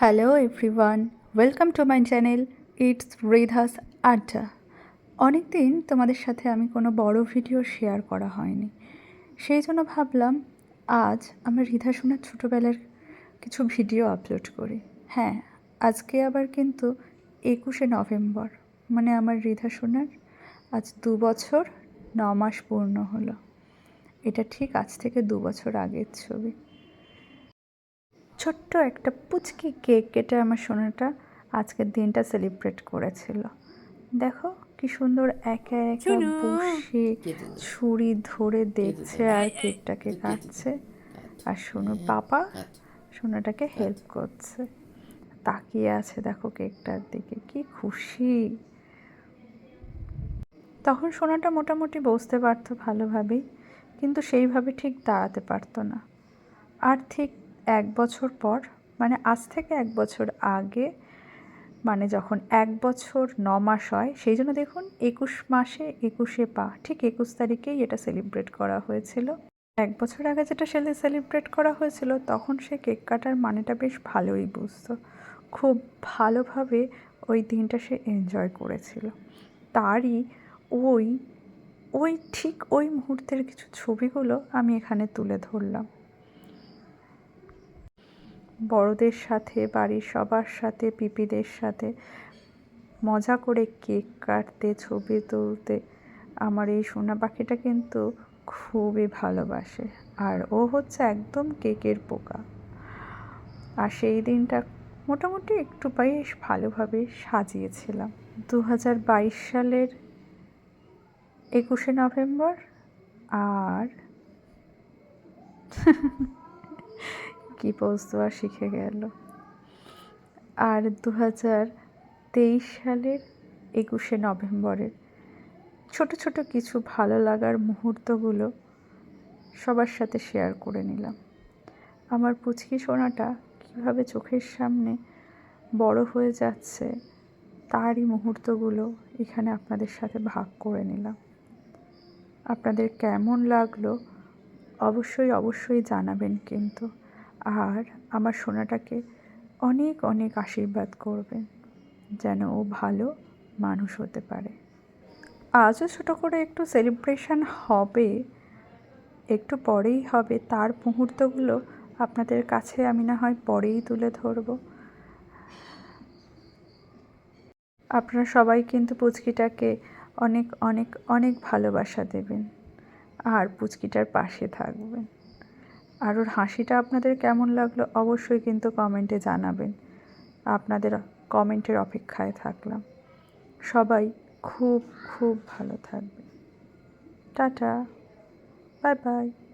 Hello everyone welcome to my channel it's রিধাস আড্ডা অনেক দিন তোমাদের সাথে আমি কোনো বড় ভিডিও শেয়ার করা হয়নি। সেই জন্য ভাবলাম, আজ আমার রিধা শোনার ছোটোবেলার কিছু ভিডিও আপলোড করি। হ্যাঁ আজকে আবার কিন্তু একুশে নভেম্বর। মানে আমার রিধা শোনার আজ দু বছর ন মাস পূর্ণ হলো। এটা ঠিক আজ থেকে দু বছর আগের ছবি। ছোট্ট একটা পুচকি কেক কেটে আমার সোনাটা আজকের দিনটা সেলিব্রেট করেছিল। দেখো কি সুন্দর একা একা বসে ছুরি ধরে দেখছে আর কেকটাকে কাটছে। আর সোনুর বাবা সোনাটাকে হেল্প করছে। তাকিয়ে আছে দেখো কেকটার দিকে কি খুশি। তখন সোনাটা মোটামুটি বসতে পারতো ভালোভাবেই কিন্তু সেইভাবে ঠিক দাঁড়াতে পারতো না। আর ঠিক এক বছর পর মানে আজ থেকে এক বছর আগে মানে যখন এক বছর ন মাস হয়, সেই জন্য দেখুন একুশ মাসে একুশে পা, ঠিক একুশ তারিখেই এটা সেলিব্রেট করা হয়েছিল। এক বছর আগে যেটা সেলে সেলিব্রেট করা হয়েছিল, তখন সে কেক কাটার মানেটা বেশ ভালোই বুঝতো। খুব ভালোভাবে ওই দিনটা সে এনজয় করেছিল। তারই ওই ওই ঠিক ওই মুহূর্তের কিছু ছবিগুলো আমি এখানে তুলে ধরলাম। বড়দের সাথে, বাড়ির সবার সাথে, পিপিদের সাথে। মজা করে কেক কাটতে, ছবি তুলতে। আমার এই সোনা পাখিটা কিন্তু খুবই ভালোবাসে। আর ও হচ্ছে একদম কেকের পোকা। আর সেই দিনটা মোটামুটি একটু বেশ ভালোভাবে সাজিয়েছিলাম। দু হাজার বাইশ সালের একুশে নভেম্বর আর কী পোজ দেওয়া শিখে গেল। আর দু হাজার তেইশ সালের একুশে নভেম্বরের ছোট ছোট কিছু ভালো লাগার মুহূর্তগুলো সবার সাথে শেয়ার করে নিলাম। আমার পুচকি সোনাটা কীভাবে চোখের সামনে বড় হয়ে যাচ্ছে তারই মুহূর্তগুলো এখানে আপনাদের সাথে ভাগ করে নিলাম। আপনাদের কেমন লাগল অবশ্যই অবশ্যই জানাবেন কিন্তু। আর আমার সোনাটাকে অনেক অনেক আশীর্বাদ করবেন যেন ও ভালো মানুষ হতে পারে। আজও ছোটো করে একটু সেলিব্রেশন হবে, একটু পরেই হবে, তার মুহূর্তগুলো আপনাদের কাছে আমি না হয় পরেই তুলে ধরবো। আপনারা সবাই কিন্তু পুচকিটাকে অনেক অনেক অনেক ভালোবাসা দেবেন, আর পুচকিটার পাশে থাকবেন। আর ওর হাসিটা আপনাদের কেমন লাগল অবশ্যই কিন্তু কমেন্টে জানাবেন। আপনাদের কমেন্টের অপেক্ষায় থাকলাম। সবাই খুব খুব ভালো থাকবে টাটা। Bye bye.